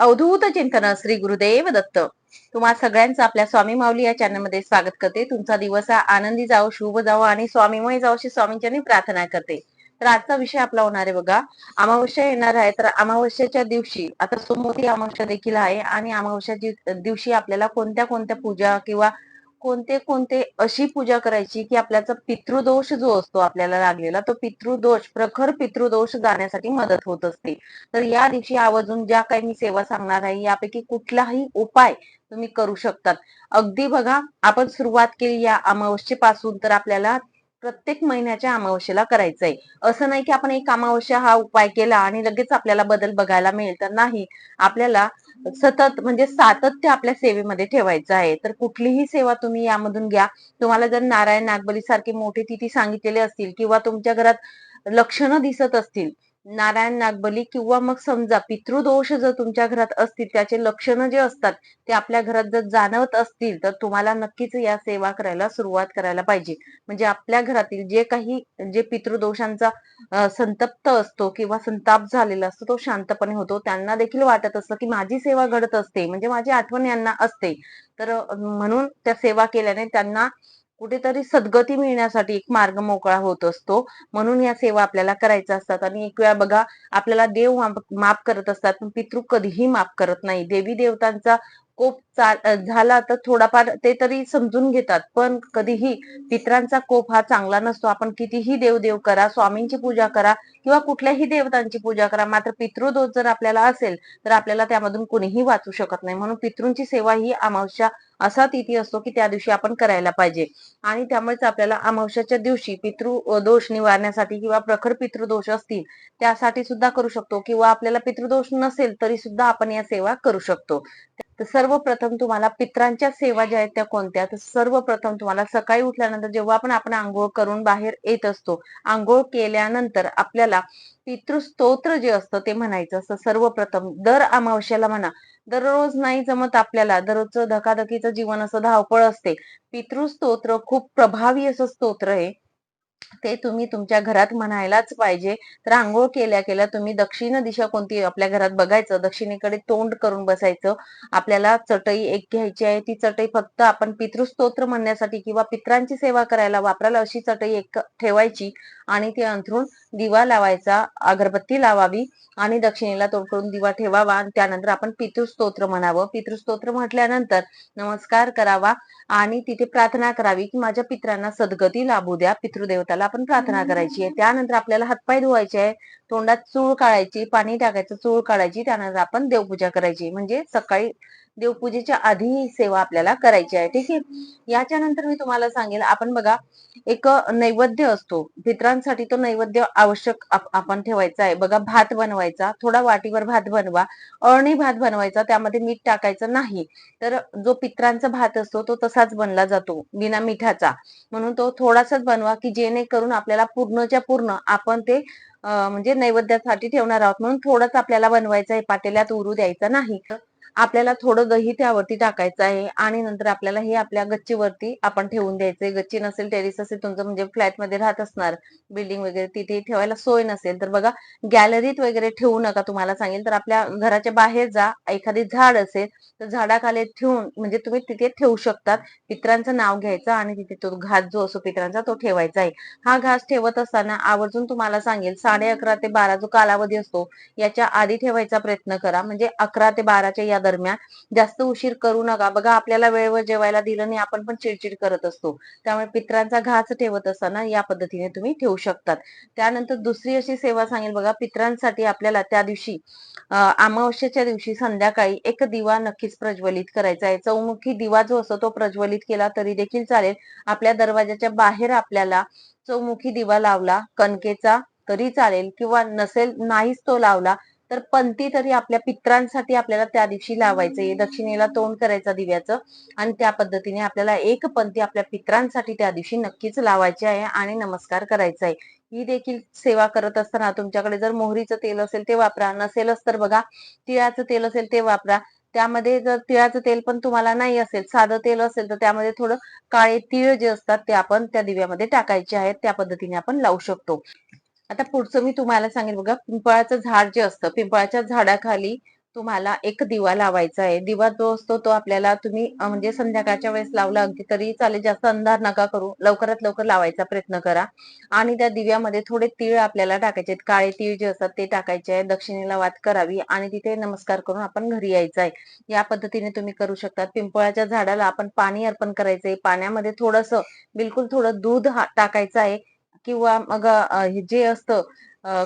अवधूत चिंतन श्री गुरुदेव दत्त. तुम्हा सगळ्यांचं आपल्या स्वामी माऊली या चॅनलमध्ये स्वागत करते. तुमचा दिवस हा आनंदी जाओ शुभ जाओ आणि स्वामीमय जाओ अशी स्वामींच्या प्रार्थना करते. तर आजचा विषय आपला होणार आहे बघा. अमावस्या येणार आहे तर अमावस्याच्या दिवशी आता सोमवती अमावस्या देखील आहे आणि अमावस्याच्या दिवशी आपल्याला कोणत्या कोणत्या पूजा किंवा कोणते कोणते अशी पूजा करायची की आपल्याचा पितृदोष जो असतो आपल्याला लागलेला तो पितृदोष प्रखर पितृदोष जाण्यासाठी मदत होत असते. तर या दिवशी आवर्जून ज्या काही मी सेवा सांगणार आहे यापैकी कुठलाही उपाय तुम्ही करू शकतात. अगदी बघा आपण सुरुवात केली या अमावस्येपासून तर आपल्याला प्रत्येक महिन्याच्या अमावस्येला करायचं आहे असं नाही की आपण एक अमावस्या हा उपाय केला आणि लगेच आपल्याला बदल बघायला मिळेल तर नाही. आपल्याला सतत म्हणजे सातत्य आपल्या सेवेमध्ये ठेवायचं आहे. तर कुठलीही सेवा तुम्ही यामधून घ्या. तुम्हाला जर नारायण नागबली सारखे मोठे तिथी सांगितलेले असतील किंवा तुमच्या घरात लक्षणं दिसत असतील नारायण नागबली किंवा मग समजा पितृदोष जर तुमच्या घरात असतील त्याचे लक्षणं जे असतात ते आपल्या घरात जर जाणवत असतील तर तुम्हाला नक्कीच या सेवा करायला सुरुवात करायला पाहिजे. म्हणजे आपल्या घरातील जे काही जे पितृदोषांचा संतप्त असतो किंवा संताप झालेला असतो तो शांतपणे होतो. त्यांना देखील वाटत असतं की माझी सेवा घडत असते म्हणजे माझी आठवण यांना असते. तर म्हणून त्या सेवा केल्याने त्यांना कुठेतरी सद्गती मिळण्यासाठी एक मार्ग मोकळा होत असतो. म्हणून या सेवा आपल्याला करायच्या असतात. आणि एक वेळा बघा आपल्याला देव माफ करत असतात पण पितृ कधीही माफ करत नाही. देवी देवतांचा कोप झाला तर थोडाफार ते तरी समजून घेतात. पण कधीही पित्रांचा कोप हा चांगला नसतो. आपण कितीही देवदेव करा स्वामींची पूजा करा किंवा कुठल्याही देवतांची पूजा करा मात्र पितृदोष जर आपल्याला असेल तर आपल्याला त्यामधून कुणीही वाचू शकत नाही. म्हणून पितृंची सेवा ही अमावस्या असा तिथी असतो की त्या दिवशी आपण करायला पाहिजे. आणि त्यामुळेच आपल्याला अमावस्याच्या दिवशी पितृ दोष निवारण्यासाठी किंवा प्रखर पितृदोष असतील त्यासाठी सुद्धा करू शकतो. किंवा आपल्याला पितृदोष नसेल तरी सुद्धा आपण या सेवा करू शकतो. तर सर्वप्रथम तुम्हाला पित्रांच्या सेवा ज्या आहेत त्या कोणत्या? तर सर्वप्रथम तुम्हाला सकाळी उठल्यानंतर जेव्हा आपण आपण आंघोळ करून बाहेर येत असतो आंघोळ केल्यानंतर आपल्याला पितृस्तोत्र जे असतं ते म्हणायचं असतं सर्वप्रथम. दर अमावश्याला म्हणा दररोज नाही जमत आपल्याला दररोजचं धकाधकीचं जीवन असं धावपळ असते. पितृस्तोत्र खूप प्रभावी असं स्तोत्र आहे. ते तुम्ही तुमच्या घरात म्हणायलाच पाहिजे. तर आंघोळ केल्या केल्या तुम्ही दक्षिण दिशा कोणती आपल्या घरात बघायचं दक्षिणेकडे तोंड करून बसायचं. आपल्याला चटई एक घ्यायची आहे ती चटई फक्त आपण पितृस्तोत्र म्हणण्यासाठी किंवा पित्रांची सेवा करायला वापरायला अशी चटई एक ठेवायची आणि ती अंथरून दिवा लावायचा अगरबत्ती लावावी आणि दक्षिणेला तोंड करून दिवा ठेवावा आणि त्यानंतर आपण पितृस्तोत्र म्हणावं. पितृस्तोत्र म्हटल्यानंतर नमस्कार करावा आणि तिथे प्रार्थना करावी की माझ्या पित्रांना सद्गती लाभू द्या पितृदेवताला आपण प्रार्थना करायची आहे. त्यानंतर आपल्याला हातपाय धुवायचे आहे. तोंडात चूळ काढायची पाणी टाकायचं चूळ काढायची त्यानंतर आपण देवपूजा करायची. म्हणजे सकाळी देवपूजेच्या आधी ही सेवा आपल्याला करायची आहे. ठीक आहे? याच्या नंतर मी तुम्हाला सांगेल आपण बघा एक नैवेद्य असतो. पित्रांसाठी तो नैवेद्य आवश्यक आपण ठेवायचा आहे. बघा भात बनवायचा थोडा वाटीवर भात बनवा अळणी भात बनवायचा त्यामध्ये मीठ टाकायचं नाही. तर जो पित्रांचा भात असतो तो तसाच बनला जातो बिना मिठाचा. म्हणून तो थोडासाच बनवा की जेणेकरून आपल्याला पूर्णच्या पूर्ण आपण ते म्हणजे नैवेद्यासाठी ठेवणार आहोत. म्हणून थोडंच आपल्याला बनवायचं आहे पातेल्यात उरू द्यायचं नाही. आपल्याला थोडं दही त्यावरती टाकायचं आहे आणि नंतर आपल्याला हे आपल्या गच्चीवरती आपण ठेवून द्यायचंय गच्ची नसेल टेरिस असेल तुमचं म्हणजे फ्लॅटमध्ये राहत असणार. बिल्डिंग वगैरे तिथे ठेवायला सोय नसेल. तर बघा गॅलरीत वगैरे ठेवू नका तुम्हाला सांगेल तर आपल्या घराच्या बाहेर जा. एखादी झाड असेल तर झाडाखाली ठेवून म्हणजे तुम्ही तिथे ठेवू शकतात. पित्रांचं नाव घ्यायचं आणि तिथे तो घास जो असो पित्रांचा तो ठेवायचा आहे. हा घास ठेवत असताना आवर्जून तुम्हाला सांगेल साडे अकरा ते बारा जो कालावधी असतो याच्या आधी ठेवायचा प्रयत्न करा. म्हणजे अकरा ते बाराच्या या दरम्यान. जास्त उशीर करू नका. बघा आपल्याला वेळेवर जेवायला दिलं नाही आपण पण चिडचिड करत असतो. त्यामुळे पित्रांचा घास ठेवत असताना या पद्धतीने तुम्ही ठेवू शकतात. त्यानंतर दुसरी अशी सेवा सांगेल बघा पित्रांसाठी आपल्याला त्या दिवशी अमावस्येच्या दिवशी संध्याकाळी एक दिवा नक्कीच प्रज्वलित करायचा आहे. चौमुखी दिवा जो असतो तो प्रज्वलित केला तरी देखील चालेल. आपल्या दरवाजाच्या बाहेर आपल्याला चौमुखी दिवा लावला कणकेचा तरी चालेल किंवा नसेल नाहीच तो लावला तर पंथी तरी आपल्या पित्रांसाठी आपल्याला त्या दिवशी लावायचंय दक्षिणेला तोंड करायचं दिव्याचं. आणि त्या पद्धतीने आपल्याला एक पंथी आपल्या पित्रांसाठी त्या दिवशी नक्कीच लावायची आहे आणि नमस्कार करायचा आहे. ही देखील सेवा करत असताना तुमच्याकडे जर मोहरीचं तेल असेल ते वापरा. नसेलच तर बघा तिळाचं तेल असेल ते वापरा. त्यामध्ये जर तिळाचं तेल पण तुम्हाला नाही असेल साधं तेल असेल तर त्यामध्ये थोडं काळे तीळ जे असतात ते आपण त्या दिव्यामध्ये टाकायचे आहेत. त्या पद्धतीने आपण लावू शकतो. आता पुढचं मी तुम्हाला सांगेन बघा पिंपळाचं झाड जे असतं पिंपळाच्या झाडाखाली तुम्हाला एक दिवा लावायचा आहे. दिवा जो असतो तो आपल्याला तुम्ही म्हणजे संध्याकाळच्या वेळेस लावला अगदी तरी चालेल. जास्त अंधार नका करू. लवकरात लवकर लावायचा प्रयत्न करा. आणि त्या दिव्यामध्ये थोडे तीळ आपल्याला टाकायचे आहेत. काळे तीळ जे असतात ते टाकायचे आहे. दक्षिणेला वात करावी आणि तिथे नमस्कार करून आपण घरी यायचं आहे. या पद्धतीने तुम्ही करू शकता. पिंपळाच्या झाडाला आपण पाणी अर्पण करायचंय पाण्यामध्ये थोडस बिलकुल थोडं दूध हा- टाकायचं आहे. किंवा मग जे असतं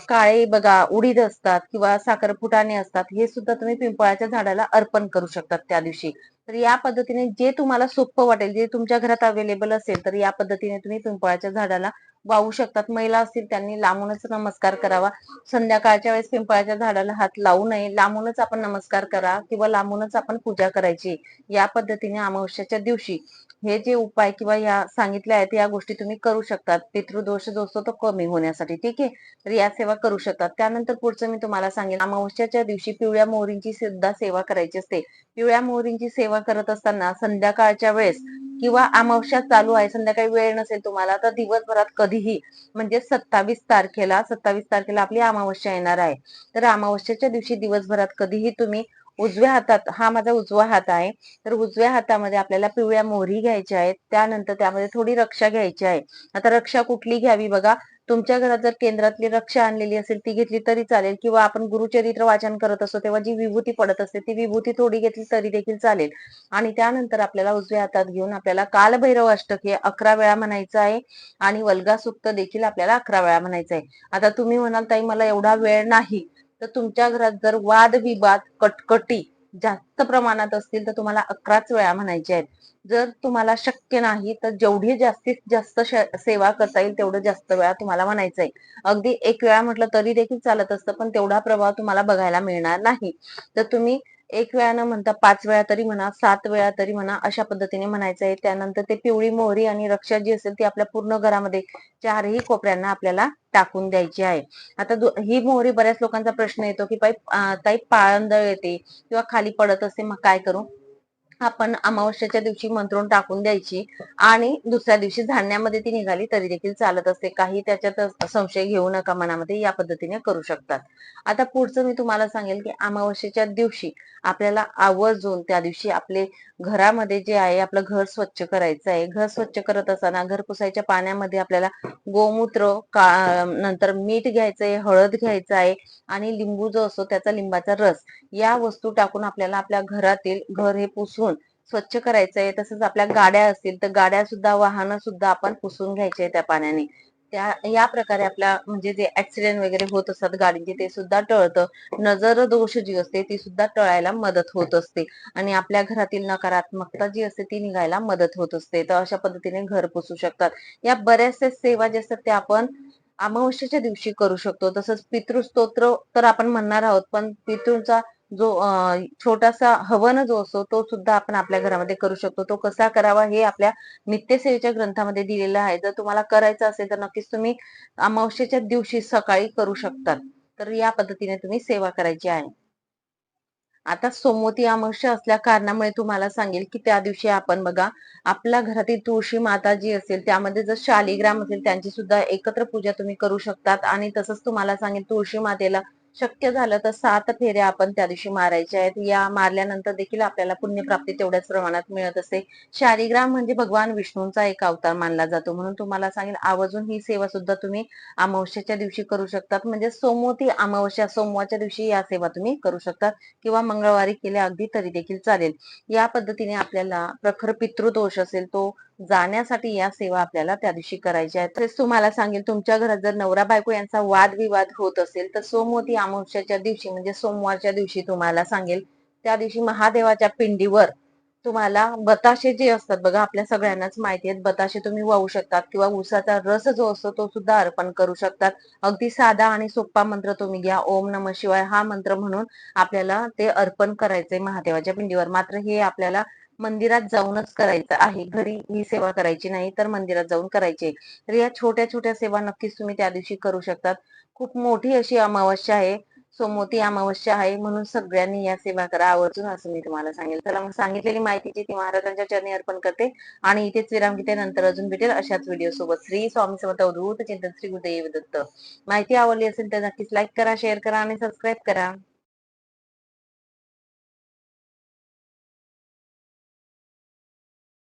काळे बघा उडीद असतात किंवा साखर फुटाणे असतात हे सुद्धा तुम्ही पिंपळाच्या झाडाला अर्पण करू शकतात त्या दिवशी. तर या पद्धतीने जे तुम्हाला सोपं वाटेल जे तुमच्या घरात अवेलेबल असेल तर या पद्धतीने तुम्ही पिंपळाच्या झाडाला वाहू शकतात. महिला असतील त्यांनी लांबूनच नमस्कार करावा. संध्याकाळच्या वेळेस पिंपळाच्या झाडाला हात लावू नये. लांबूनच आपण नमस्कार करा किंवा लांबूनच आपण पूजा करायची या पद्धतीने अमावस्याच्या दिवशी. हे जे उपाय किंवा या सांगितल्या आहेत या गोष्टी तुम्ही करू शकतात. पितृदोष जो असतो तो कमी होण्यासाठी ठीक आहे? तर या सेवा करू शकतात. त्यानंतर पुढचं मी तुम्हाला सांगेन अमावस्याच्या दिवशी पिवळ्या मोहरींची सुद्धा सेवा करायची असते. पिवळ्या मोहरींची सेवा करत असताना संध्याकाळच्या वेळेस किंवा अमावस्या चालू आहे संध्याकाळी वेळ नसेल तुम्हाला तर दिवसभरात कधीही म्हणजे सत्तावीस तारखेला सत्तावीस तारखेला आपली अमावस्या येणार आहे. तर अमावस्याच्या दिवशी दिवसभरात कधीही तुम्ही उजव्या हातात हा माझा उजवा हात आहे. तर उजव्या हातामध्ये आपल्याला पिवळ्या मोहरी घ्यायच्या आहेत. त्यानंतर त्यामध्ये थोडी रक्षा घ्यायची आहे. आता रक्षा कुठली घ्यावी बघा. तुमच्या घरात जर केंद्रातली रक्षा आणलेली असेल ती घेतली तरी चालेल. किंवा आपण गुरुचरित्र वाचन करत असतो तेव्हा जी विभूती पडत असते ती विभूती थोडी घेतली तरी देखील चालेल. आणि त्यानंतर आपल्याला उजव्या हातात घेऊन आपल्याला कालभैरव अष्टक हे अकरा वेळा म्हणायचं आहे. आणि वल्गा सुक्त देखील आपल्याला अकरा वेळा म्हणायचं आहे. आता तुम्ही म्हणाल ताई मला एवढा वेळ नाही. तर तुमच्या घरात जर वाद विवाद कटकटी जास्त प्रमाणात असतील तर तुम्हाला अकराच वेळा म्हणायचे आहेत. जर तुम्हाला शक्य नाही तर जेवढी जास्तीत जास्त सेवा करता येईल तेवढं जास्त वेळा तुम्हाला म्हणायचं आहे. अगदी एक वेळा म्हटलं तरी देखील चालत असतं पण तेवढा प्रभाव तुम्हाला बघायला मिळणार नाही. तर तुम्ही एक वेळा न म्हणता पाच वेळा तरी म्हणा सात वेळा तरी म्हणा अशा पद्धतीने म्हणायचं आहे. त्यानंतर ते पिवळी मोहरी आणि रक्षा जी असेल ती आपल्या पूर्ण घरामध्ये चारही कोपऱ्यांना आपल्याला टाकून द्यायची आहे. आता ही मोहरी बऱ्याच लोकांचा प्रश्न येतो की बाई ताई पाळंदळ येते किंवा खाली पडत असते मग काय करू? आपण अमावस्याच्या दिवशी मंत्रून टाकून द्यायची आणि दुसऱ्या दिवशी धान्यामध्ये ती निघाली तरी देखील चालत असते. काही त्याच्यात संशय घेऊ नका मनामध्ये या पद्धतीने करू शकतात. आता पुढचं मी तुम्हाला सांगेल की अमावस्येच्या दिवशी आपल्याला आवर्जून त्या दिवशी आपले घरामध्ये जे आहे आपलं घर स्वच्छ करायचं आहे. घर स्वच्छ करत असताना घर पुसायच्या पाण्यामध्ये आपल्याला गोमूत्र का नंतर मीठ घ्यायचंय हळद घ्यायचं आहे आणि लिंबू जो असतो त्याचा लिंबाचा रस या वस्तू टाकून आपल्याला आपल्या घरातील घर हे पुसून स्वच्छ करायचंय तसंच आपल्या गाड्या असतील तर गाड्या सुद्धा वाहनं सुद्धा आपण पुसून घ्यायचे त्या पाण्याने. त्या या प्रकारे आपल्या म्हणजे जे ऍक्सिडेंट वगैरे होत असतात गाडीचे ते सुद्धा टळतं. नजर दोष जी असते ती सुद्धा टळायला मदत होत असते. आणि आपल्या घरातील नकारात्मकता जी असते ती निघायला मदत होत असते. तर अशा पद्धतीने घर पुसू शकतात. या बऱ्याचशा सेवा ज्या असतात त्या आपण अमावस्येच्या दिवशी करू शकतो. तसंच पितृस्तोत्र तर आपण म्हणणार आहोत पण पितृंचा जो छोटासा हवन जो असतो तो सुद्धा आपण आपल्या घरामध्ये करू शकतो. तो कसा करावा हे आपल्या नित्यसेवेच्या ग्रंथामध्ये दिलेलं आहे. जर तुम्हाला करायचं असेल तर नक्कीच तुम्ही अमावस्येच्या दिवशी सकाळी करू शकतात. तर या पद्धतीने तुम्ही सेवा करायची आहे. आता सोमवती अमावस्या असल्या कारणामुळे तुम्हाला सांगेल की त्या दिवशी आपण बघा आपल्या घरातील तुळशी माता जी असेल त्यामध्ये जर शालिग्राम असेल त्यांची सुद्धा एकत्र पूजा तुम्ही करू शकतात. आणि तसंच तुम्हाला सांगेल तुळशी मातेला शक्य झालं तर सात फेऱ्या आपण त्या दिवशी मारायच्या आहेत. या मारल्यानंतर देखील आपल्याला पुण्यप्राप्ती तेवढ्याच प्रमाणात मिळत असते शारीग्राम म्हणजे भगवान विष्णूंचा एक अवतार मानला जातो. म्हणून तुम्हाला सांगेल आवर्जून ही सेवा सुद्धा तुम्ही अमावस्याच्या दिवशी करू शकतात. म्हणजे सोमवती अमावस्या सोमवारच्या दिवशी या सेवा तुम्ही करू शकतात किंवा मंगळवारी केल्या अगदी तरी देखील चालेल. या पद्धतीने आपल्याला प्रखर पितृदोष असेल तो जाण्यासाठी या सेवा आपल्याला त्या दिवशी करायच्या आहेत. तसेच तुम्हाला सांगेल तुमच्या घरात जर नवरा बायको यांचा वादविवाद होत असेल तर सोमवती अमावस्याच्या दिवशी म्हणजे सोमवारच्या दिवशी तुम्हाला सांगेल त्या दिवशी महादेवाच्या पिंडीवर तुम्हाला बताशे जे असतात बघा आपल्या सगळ्यांनाच माहिती आहेत बताशे तुम्ही वाहू शकतात किंवा उसाचा रस जो असतो तो सुद्धा अर्पण करू शकतात. अगदी साधा आणि सोपा मंत्र तुम्ही घ्या ओम नम शिवाय हा मंत्र म्हणून आपल्याला ते अर्पण करायचंय महादेवाच्या पिंडीवर. मात्र हे आपल्याला मंदिरात जाऊनच करायचं आहे. घरी ही सेवा करायची नाही तर मंदिरात जाऊन करायची. आहे. तर या छोट्या छोट्या सेवा नक्कीच तुम्ही त्या दिवशी करू शकतात. खूप मोठी अशी अमावस्या आहे. सोमोती अमावस्या आहे. म्हणून सगळ्यांनी या सेवा करा. आवर्जून असं मी तुम्हाला सांगेल. तर मग सांगितलेली माहितीची ती महाराजांच्या चरणी अर्पण करते आणि इथेच विराम घेते. नंतर अजून भेटेल अशाच व्हिडिओ सोबत. श्री स्वामी समर्थ अवधूत चिंतन श्री गुरुदेव दत्त. माहिती आवडली असेल तर नक्कीच लाईक करा शेअर करा आणि सबस्क्राईब करा.